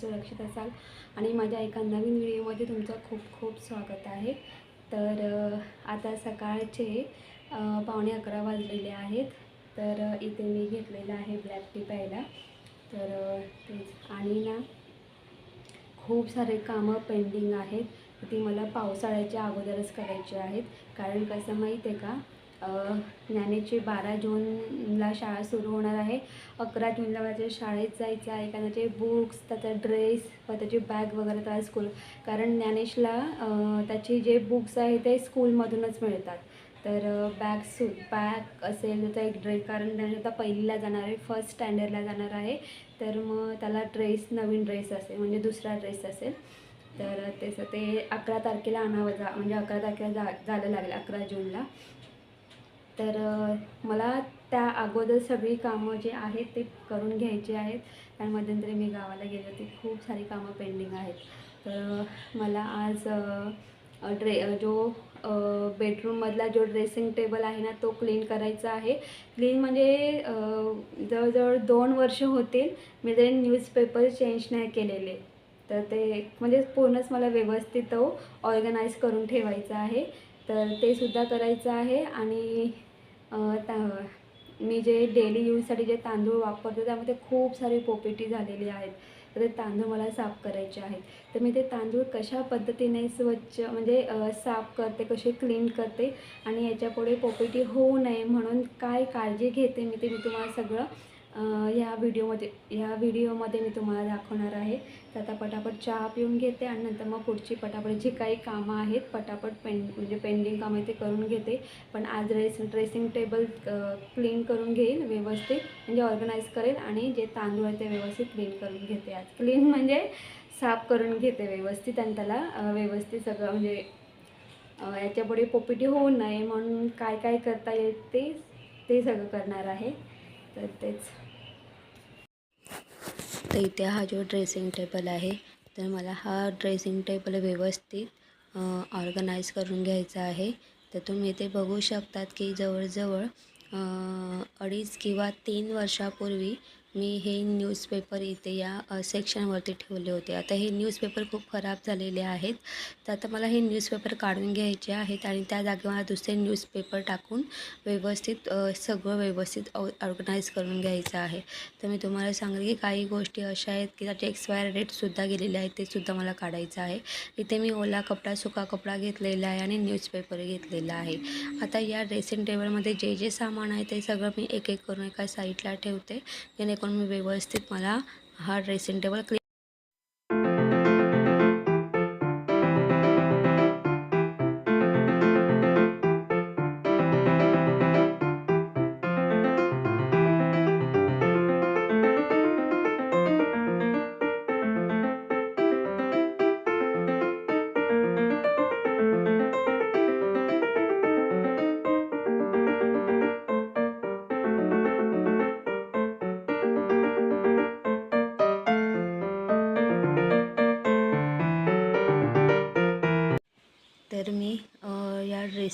सुरक्षित असाल. आणि माझ्या एका नवीन व्हिडिओमध्ये तुमचं खूप खूप स्वागत आहे. तर आता सकाळचे पावणे अकरा वाजलेले आहेत. तर इथे मी घेतलेलं आहे ब्लॅक टी प्यायला. तर तेच. आणि ना खूप सारे कामं पेंडिंग आहेत. ती मला पावसाळ्याच्या अगोदरच करायची आहेत. कारण कसं माहीत आहे का? ज्ञानेशची बारा जूनला शाळा सुरू होणार आहे. अकरा जूनला माझ्या शाळेत जायचं आहे. कारण त्याचे बुक्स त्याचा ड्रेस व त्याची बॅग वगैरे त्याला स्कूल कारण ज्ञानेशला त्याचे जे बुक्स आहे ते स्कूलमधूनच मिळतात. तर बॅग सु बॅग असेल तर एक ड्रेस कारण त्याने आता पहिलीला जाणार आहे. फर्स्ट स्टँडर्डला जाणार आहे. तर मग त्याला ड्रेस नवीन ड्रेस असेल म्हणजे दुसरा ड्रेस असेल. तर त्याचं ते अकरा तारखेला आणावं जा म्हणजे अकरा तारखेला जा जायला लागेल अकरा जूनला. तर मला त्या अगोदर सगळी कामं जे आहेत ते करून घ्यायची आहेत. कारण मध्यंतरी मी गावाला गेले होते. खूप सारी कामं पेंडिंग आहेत. तर मला आज ड्रे जो बेडरूममधला जो ड्रेसिंग टेबल आहे ना तो क्लीन करायचा आहे. क्लीन म्हणजे जवळजवळ दोन वर्ष होतील. मी ते न्यूजपेपर चेंज नाही केलेले. तर ते म्हणजे पूर्णच मला व्यवस्थित तो ऑर्गनाईज करून ठेवायचा आहे. तर ते सुद्धा करायचं आहे. आणि मी जे डेली यूजसाठी जे तांदूळ वापरते त्यामध्ये खूप सारी पोपेटी झालेली आहेत. तर ते तांदूळ मला साफ करायचे आहेत. तर मी ते तांदूळ कशा पद्धतीने स्वच्छ म्हणजे साफ करते कसे क्लीन करते आणि याच्यापुढे पोपेटी होऊ नये म्हणून काय काळजी घेते मी ते मी तुम्हाला सगळं ह्या व्हिडिओमध्ये ह्या व्हिडिओमध्ये मी तुम्हाला दाखवणार आहे. तर आता पटापट चहा पिऊन घेते आणि नंतर मग पुढची पटापट जी काही कामं आहेत पटापट पेंड म्हणजे पेंडिंग कामं आहे ते करून घेते. पण आज ड्रेस ड्रेसिंग टेबल क्लीन करून घेईल व्यवस्थित म्हणजे ऑर्गनाईज करेल आणि जे तांदूळ आहे ते व्यवस्थित क्लीन करून घेते आज. क्लीन म्हणजे साफ करून घेते व्यवस्थित आणि त्याला व्यवस्थित सगळं म्हणजे याच्यापुढे पोपिटी होऊ नये म्हणून काय काय करता येईल ते ते सगळं करणार आहे. तर तेच. तर इथे हा जो ड्रेसिंग टेबल आहे तर मला हा ड्रेसिंग टेबल व्यवस्थित ऑर्गनाईज करून घ्यायचा आहे. तर तुम्ही इथे बघू शकतात की जवळजवळ अडीच किंवा तीन वर्षापूर्वी मी हे न्यूजपेपर इथे या सेक्शनवरती ठेवले होते. आता हे न्यूजपेपर खूप खराब झालेले आहेत. तर आता मला हे न्यूजपेपर काढून घ्यायचे आहेत आणि त्या जागेवर मला दुसरे न्यूजपेपर टाकून व्यवस्थित सगळं व्यवस्थित ऑर्गनाईज करून घ्यायचं आहे. तर मी तुम्हाला सांगेल की काही गोष्टी अशा आहेत की त्याचे एक्सपायर डेटसुद्धा गेलेले आहेत ते सुद्धा मला काढायचं आहे. इथे मी ओला कपडा सुका कपडा घेतलेला आहे आणि न्यूजपेपर घेतलेला आहे. आता या ड्रेसिंग टेबलमध्ये जे जे सामान आहे ते सगळं मी एक एक करून एका साईडला ठेवते. जेणे मी व्यवस्थित मला हा ड्रेसिंग टेबल क्लीन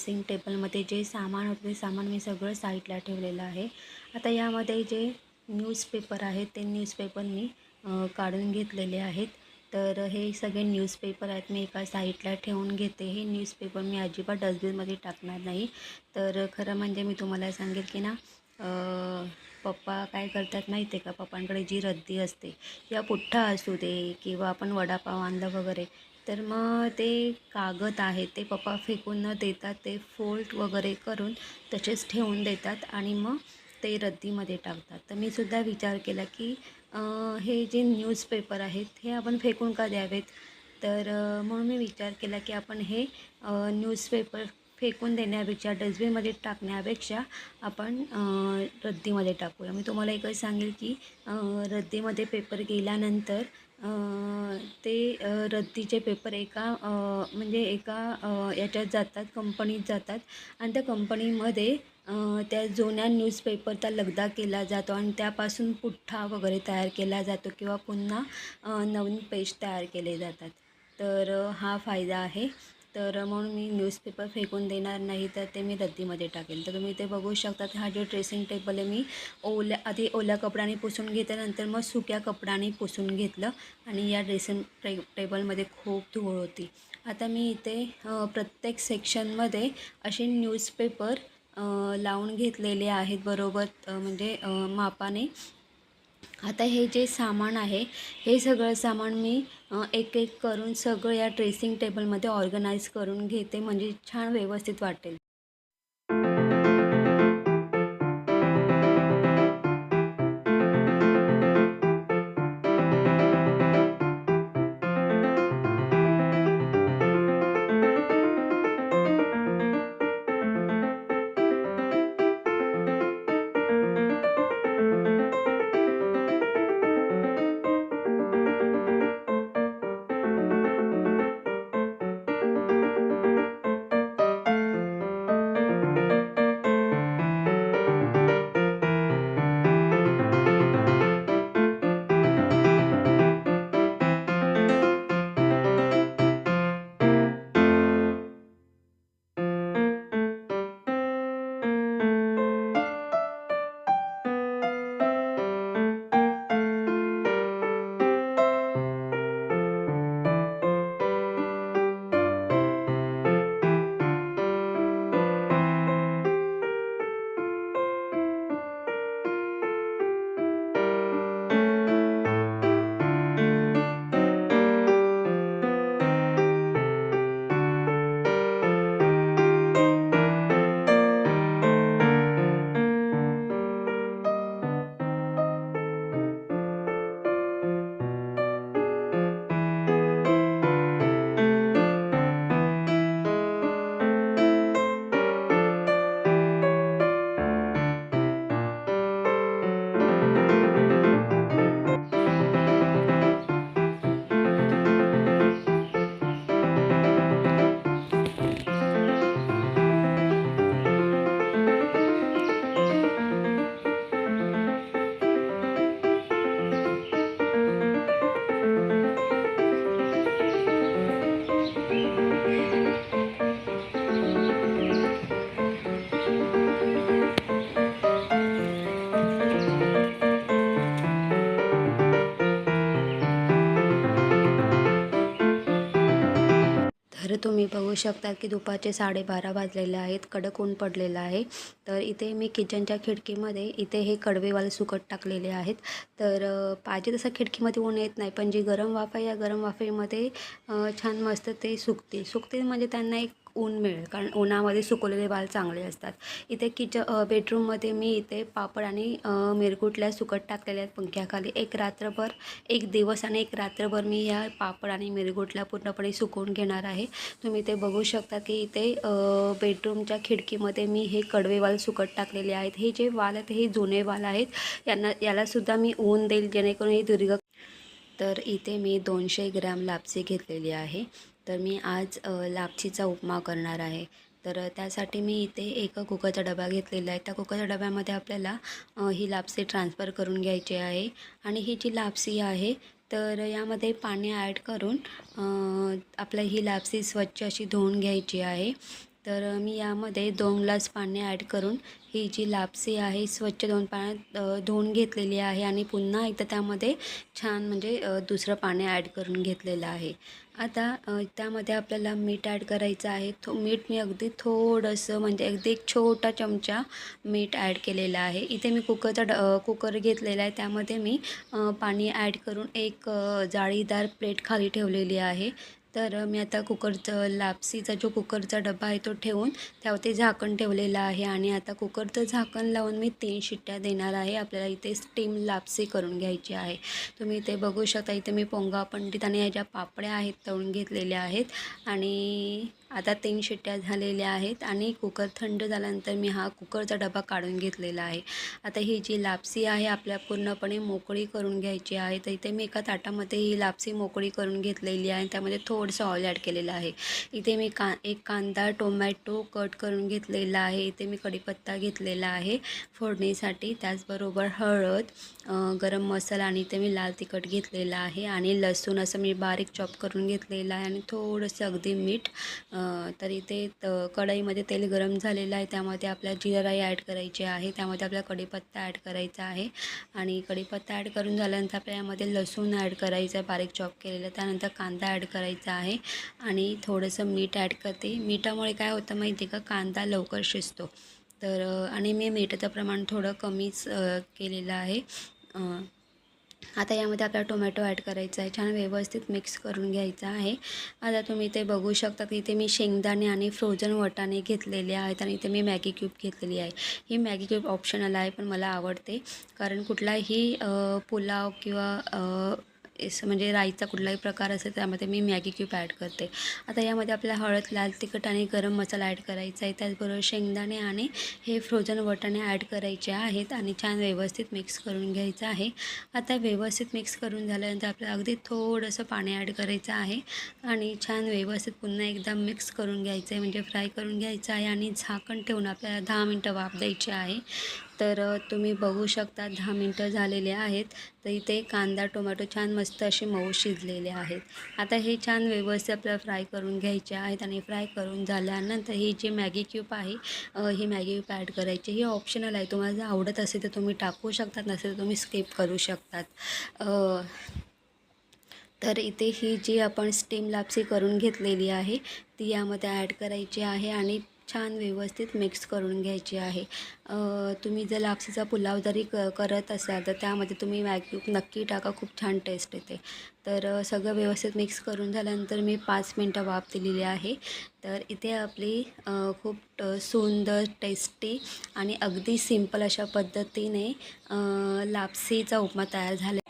ड्रेसिंग टेबलमध्ये जे सामान होतं ते सामान मी सगळं साईडला ठेवलेलं आहे. आता यामध्ये जे न्यूजपेपर आहेत ते न्यूजपेपर मी काढून घेतलेले आहेत. तर हे सगळे न्यूजपेपर आहेत मी एका साईडला ठेवून घेते. हे न्यूजपेपर मी अजिबात डस्टबिनमध्ये टाकणार नाही. तर खरं म्हणजे मी तुम्हाला सांगेल की ना पप्पा काय करतात माहिती आहे का? पप्पांकडे जी रद्दी असते या पुठ्ठा असू दे किंवा आपण वडापाव आणलं वगैरे तर मग ते कागद आहे ते पप्पा फेकून न देतात ते फोल्ड वगैरे करून तसेच ठेवून देतात आणि मग ते रद्दीमध्ये टाकतात. तर मी सुद्धा विचार केला की हे जे न्यूजपेपर आहेत हे आपण फेकून का द्यावेत? तर म्हणून मी विचार केला की आपण हे न्यूजपेपर फेकून देण्यापेक्षा डस्टबिनमध्ये टाकण्यापेक्षा आपण रद्दीमध्ये टाकूया. मी तुम्हाला एकच सांगेल की रद्दीमध्ये पेपर गेल्यानंतर ते रद्दीचे पेपर एका म्हणजे एका याच्यात जातात कंपनीत जातात. आणि त्या कंपनीमध्ये त्या जुन्या न्यूजपेपरचा लगदा केला जातो आणि त्यापासून पुठ्ठा वगैरे तयार केला जातो किंवा पुन्हा नवीन पेज तयार केले जातात. तर हा फायदा आहे. तर म्हणून मी न्यूजपेपर फेकून देणार नाही तर ते मी रद्दीमध्ये टाकेल तर तुम्ही ते बघू शकता हा जो ड्रेसिंग टेबल आहे मी ओल्या आधी ओल्या कपड्याने पुसून घेतल्यानंतर मग सुक्या कपड्याने पुसून घेतलं आणि या ड्रेसिंग टे टेबलमध्ये खूप धूळ होती. आता मी इथे प्रत्येक सेक्शनमध्ये असे न्यूजपेपर लावून घेतलेले आहेत बरोबर म्हणजे मापाने. आता हे जे सामान आहे हे सगळं सामान मी एक एक करून सगळं या ड्रेसिंग टेबलमध्ये ऑर्गनाईज करून घेते म्हणजे छान व्यवस्थित वाटेल. तुम्ही बघू शकता की दुपारचे साडेबारा वाजलेले आहेत कडक ऊन पडलेलं आहे. तर इथे मी किचनच्या खिडकीमध्ये इथे हे कडवेवाले सुकट टाकलेले आहेत. तर पाहिजे तसं खिडकीमध्ये ऊन येत नाही पण जी गरम वाफ आहे या गरम वाफेमध्ये छान मस्त ते सुकते. सुकते म्हणजे त्यांना एक ऊन मिळेल. कारण उन्हामध्ये सुकवलेले वाल चांगले असतात. इथे किच बेडरूममध्ये मी इथे पापड आणि मिरगुटल्या सुकट टाकलेल्या आहेत पंख्याखाली. एक रात्रभर एक दिवस आणि एक रात्रभर मी या पापड आणि मिरगुटल्या पूर्णपणे सुकवून घेणार आहे. तुम्ही ते बघू शकता की इथे बेडरूमच्या खिडकीमध्ये मी हे कडवे वाल सुकट टाकलेले आहेत. हे जे वाल आहेत हे जुने वाल आहेत. यांना यालासुद्धा मी ऊन देईल जेणेकरून हे दीर्घ तर इथे मी दोनशे ग्रॅम लापसी घेतलेली आहे. तर मी आज अ, लापसीचा उपमा करणार आहे. तर त्यासाठी मी इथे एक कुकरचा डबा घेतलेला आहे. त्या कुकरच्या डब्यामध्ये आपल्याला ही लापसी ट्रान्सफर करून घ्यायची आहे. आणि ही जी लापसी आहे तर यामध्ये पाणी ॲड करून आपल्या ही लापसी स्वच्छ अशी धुवून घ्यायची आहे. तर मी यामध्ये दोन ग्लास पाणी ॲड करून ही जी लापसी आहे स्वच्छ दोन पाण्यात धुवून घेतलेली आहे आणि पुन्हा एकदा त्यामध्ये छान म्हणजे दुसरं पाणी ॲड करून घेतलेलं आहे. आता त्यामध्ये आपल्याला मीठ ॲड करायचं आहे. थो मीठ मी अगदी थोडंसं म्हणजे अगदी एक छोटा चमचा मीठ ॲड केलेला आहे. इथे मी कुकरचा ड कुकर घेतलेला आहे. त्यामध्ये मी पाणी ॲड करून एक जाळीदार प्लेट खाली ठेवलेली आहे. तर मी आता कुकरचं लापसीचा जो कुकरचा डबा आहे तो ठेवून त्यावरती झाकण ठेवलेलं आहे आणि आता कुकरचं झाकण लावून मी तीन शिट्ट्या देणार आहे. आपल्याला इथे स्टीम लापसी करून घ्यायची आहे. तुम्ही इथे बघू शकता इथे मी पोंगा पंडित आणि ह्या ज्या पापड्या आहेत तळून घेतलेल्या आहेत आणि आता तीन शिट्ट्या झालेल्या आहेत आणि कुकर थंड झाल्यानंतर मी हा कुकरचा डबा काढून घेतलेला आहे. आता ही जी लापसी आहे आपल्या पूर्णपणे मोकळी करून घ्यायची आहे. तर इथे मी एका ताटामध्ये ही लापसी मोकळी करून घेतलेली आहे त्यामध्ये थोडंसं ऑइल ॲड केलेलं आहे. इथे मी का एक कांदा टोमॅटो कट करून घेतलेला आहे. इथे मी कढीपत्ता घेतलेला आहे फोडणीसाठी. त्याचबरोबर हळद गरम मसाला आणि इथे मी लाल तिखट घेतलेला आहे. आणि लसूण असं मी बारीक चॉप करून घेतलेलं आहे आणि थोडंसं अगदी मीठ तर इथे त कढईमध्ये तेल गरम झालेलं आहे. त्यामध्ये आपल्या जिरा राई ॲड करायची आहे. त्यामध्ये आपला कढीपत्ता ॲड करायचा आहे. आणि कढीपत्ता ॲड करून झाल्यानंतर आपल्या यामध्ये लसूण ॲड करायचं आहे. बारीक चॉप केलेलं. त्यानंतर कांदा ॲड करायचा आहे. आणि थोडंसं मीठ ॲड करते. मिठामुळे काय होतं माहिती आहे का? कांदा लवकर शिजतो. तर आणि मी मिठाचं प्रमाण थोडं कमीच केलेलं आहे. आता यामध्ये आपल्याला टोमॅटो ॲड करायचा आहे. छान व्यवस्थित मिक्स करून घ्यायचा आहे. आता तुम्ही ते बघू शकता की इथे मी शेंगदाणे आणि फ्रोझन वटाणे घेतलेले आहेत आणि इथे मी मॅगी क्यूब घेतलेली आहे. ही मॅगी क्यूब ऑप्शनल आहे पण मला आवडते. कारण कुठलाही पुलाव किंवा अ, इस म्हणजे राईचा कुठलाही प्रकार असेल त्यामध्ये मी मॅगी क्यूब ॲड करते. आता यामध्ये आपल्याला हळद लाल तिखट आणि गरम मसाला ॲड करायचा आहे. त्याचबरोबर शेंगदाणे आणि हे फ्रोझन वटाणे ॲड करायचे आहेत आणि छान व्यवस्थित मिक्स करून घ्यायचं आहे. आता व्यवस्थित मिक्स करून झाल्यानंतर आपल्याला अगदी थोडंसं पाणी ॲड करायचं आहे आणि छान व्यवस्थित पुन्हा एकदा मिक्स करून घ्यायचं आहे. म्हणजे फ्राय करून घ्यायचं आहे आणि झाकण ठेवून आपल्याला दहा मिनटं वाफ द्यायची आहे. तर तुम्ही बघू शकता दहा मिनटं झालेले आहेत. तर इथे कांदा टोमॅटो छान मस्त असे मऊ शिजलेले आहेत. आता हे छान व्यवस्थित आपल्याला फ्राय करून घ्यायचे आहेत आणि फ्राय करून झाल्यानंतर ही जी मॅगी क्यूब आहे ही मॅगी क्यूब ॲड करायची. ही ऑप्शनल आहे. तुम्हाला जर आवडत असेल तर तुम्ही टाकू शकतात नसेल तर तुम्ही स्किप करू शकतात. तर इथे ही जी आपण स्टीम लापसी करून घेतलेली आहे ती यामध्ये ॲड करायची आहे आणि छान व्यवस्थित मिक्स करून घ्यायची आहे. तुम्ही जर लापसीचा पुलाव जरी क करत असाल तर त्यामध्ये तुम्ही मॅगी नक्की टाका खूप छान टेस्ट येते. तर सगळं व्यवस्थित मिक्स करून झाल्यानंतर मी पाच मिनटं वाफ दिलेली आहे. तर इथे आपली खूप सुंदर टेस्टी आणि अगदी सिंपल अशा पद्धतीने लापसीचा उपमा तयार झाला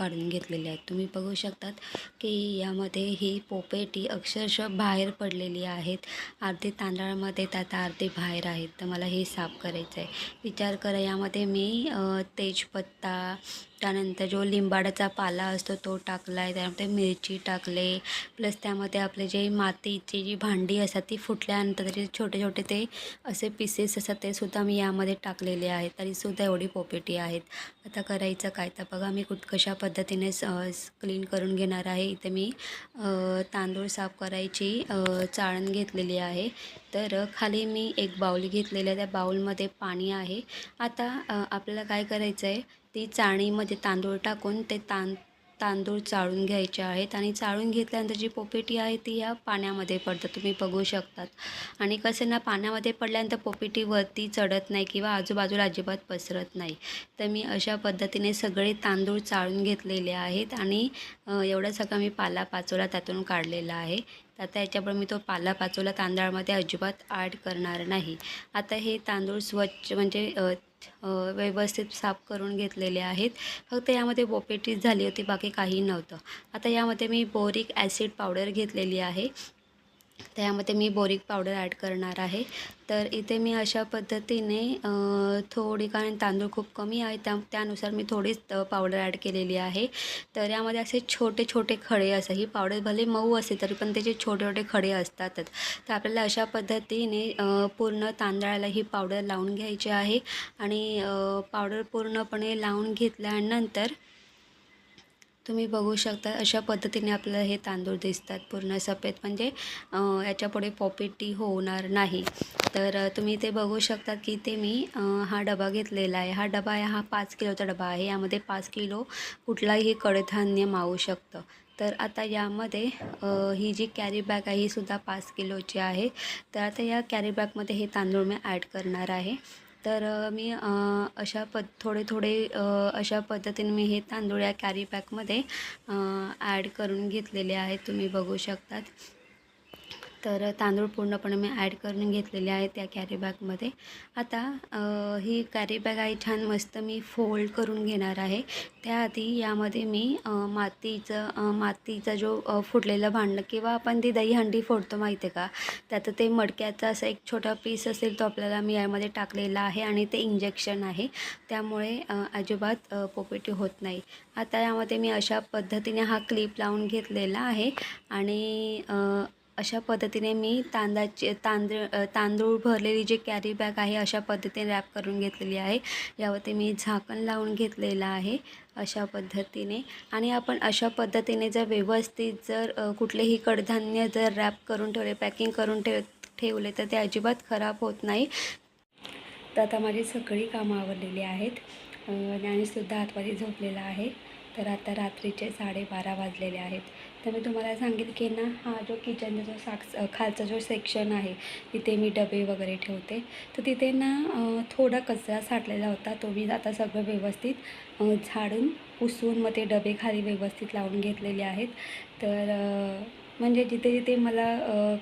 काढून घेतलेले आहेत. तुम्ही बघू शकतात की यामध्ये ही पोपेटी अक्षरशः बाहेर पडलेली आहेत. अर्धी तांदळामध्ये त्यात अर्धी बाहेर आहेत. तर मला हे साफ करायचं आहे विचार करा यामध्ये मी तेजपत्ता त्यानंतर जो लिंबाडाचा पाला असतो तो टाकला आहे त्यामध्ये मिरची टाकले प्लस त्यामध्ये आपले जे मातीची जी भांडी असतात ती फुटल्यानंतर त्याचे छोटे छोटे ते असे पीसेस असतात ते सुद्धा मी यामध्ये टाकलेले आहेत. तरीसुद्धा एवढी पोपेटी आहेत. आता करायचं काय? तर बघा मी कुठ कशा पद्धतीने क्लीन करून घेणार आहे. इथे मी तांदूळ साफ करायची चाळण घेतलेली आहे. तर खाली मी एक बाऊल घेतलेलं आहे. त्या बाऊलमध्ये पाणी आहे. आता आपल्याला काय करायचं आहे ती चाळणीमध्ये तांदूळ टाकून ते तां तांदूळ चाळून घ्यायचे आहेत आणि चाळून घेतल्यानंतर जी पोपेटी आहे ती या पाण्यामध्ये पडतात. तुम्ही बघू शकतात. आणि कसं ना पाण्यामध्ये पडल्यानंतर पोपेटी वरती चढत नाही किंवा आजूबाजूला अजिबात पसरत नाही. तर मी अशा पद्धतीने सगळे तांदूळ चाळून घेतलेले आहेत आणि एवढा सगळा मी पाला पाचोला त्यातून काढलेला आहे. तर आता याच्यामुळे मी तो पाला पाचोला तांदळामध्ये अजिबात ॲड करणार नाही. आता हे तांदूळ स्वच्छ म्हणजे व्यवस्थित साफ करून घेतलेले आहेत. फक्त यामध्ये पोपेटीच झाली होती बाकी काही नव्हतं. आता यामध्ये मी बोरिक ॲसिड पावडर घेतलेली आहे. त्यामध्ये मी बोरिक पावडर ॲड करणार आहे. तर इथे मी अशा पद्धतीने थोडी कारण तांदूळ खूप कमी आहे त्या त्यानुसार मी थोडीच पावडर ॲड केलेली आहे. तर यामध्ये असे छोटे छोटे खडे असं ही पावडर भले मऊ असते तरी पण त्याचे छोटे छोटे खडे असतातच. तर आपल्याला अशा पद्धतीने पूर्ण तांदळाला ही पावडर लावून घ्यायची आहे. आणि पावडर पूर्णपणे लावून घेतल्यानंतर तुम्ही बघू शकता अशा पद्धतीने आपल्याला हे तांदूळ दिसतात. पूर्ण सफेद म्हणजे याच्यापुढे पॉपिटी होणार नाही. तर तुम्ही ते बघू शकता की ते मी हा डबा घेतलेला आहे. हा डबा आहे हा पाच किलोचा डबा आहे. यामध्ये पाच किलो कुठलाही कडधान्य मावू शकतं. तर आता यामध्ये ही जी कॅरी बॅग आहे ही सुद्धा पाच किलोची आहे. तर आता या कॅरी बॅगमध्ये हे तांदूळ मी ॲड करणार आहे. तर मी अशा पद थोडे थोडे अशा पद्धतीने मी हे तांदूळ या कॅरी पॅकमध्ये ॲड करून घेतलेले आहेत. तुम्ही बघू शकतात. तर तांदूळ पूर्णपणे मी ॲड करून घेतलेले आहे त्या कॅरी बॅगमध्ये आता ही कॅरी बॅग आहे छान मस्त मी फोल्ड करून घेणार आहे. त्याआधी यामध्ये मी मातीचं मातीचा जो फुटलेलं भांडं किंवा आपण ती दहीहंडी फोडतो माहिती आहे का? त्यात ते मडक्याचा असा एक छोटा पीस असेल तो आपल्याला मी यामध्ये टाकलेला आहे आणि ते इंजेक्शन आहे. त्यामुळे अजिबात पोपेटी होत नाही. आता यामध्ये मी अशा पद्धतीने हा क्लिप लावून घेतलेला आहे आणि अशा पद्धतीने मी तांदळाचे तांदूळ तांदूळ भरलेली जी कॅरी बॅग आहे अशा पद्धतीने रॅप करून घेतलेली आहे. यावरती मी झाकण लावून घेतलेलं आहे अशा पद्धतीने. आणि आपण अशा पद्धतीने जर व्यवस्थित जर कुठलेही कडधान्य जर रॅप करून ठेवले पॅकिंग करून ठेव ठेवले तर ते अजिबात खराब होत नाही. तर आता माझी सगळी कामं आवडलेली आहेत. अ, ज्ञानेशसुद्धा आतमध्ये झोपलेला आहे. तर आता रात्रीचे साडेबारा वाजलेले आहेत. तर मी तुम्हाला सांगेल की ना हा जो किचनचा जो साक्स खालचा जो सेक्शन आहे तिथे मी डबे वगैरे ठेवते. तर तिथे ना थोडा कचरा साठलेला होता तो मी आता सगळं व्यवस्थित झाडून पुसून मग ते डबे खाली व्यवस्थित लावून घेतलेले आहेत. तर म्हणजे जिथे जिथे मला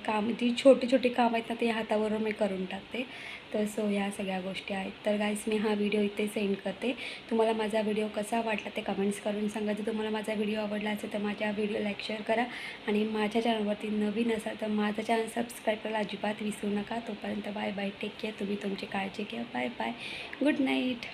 काम जी छोटी छोटी कामं आहेत ना ते हातावरून मी करून टाकते. तर सो ह्या सगळ्या गोष्टी आहेत. तर गाईस मी हा व्हिडिओ इथे सेंड करते. तुम्हाला माझा व्हिडिओ कसा वाटला ते कमेंट्स करून सांगा. जर तुम्हाला माझा व्हिडिओ आवडला असेल तर माझ्या व्हिडिओ लाईक शेअर करा. आणि माझ्या चॅनलवरती नवीन असाल तर माझा चॅनल सबस्क्राईब करायला अजिबात विसरू नका. तोपर्यंत बाय बाय टेक केअर तुम्ही तुमची काळजी घ्या. Bye bye good night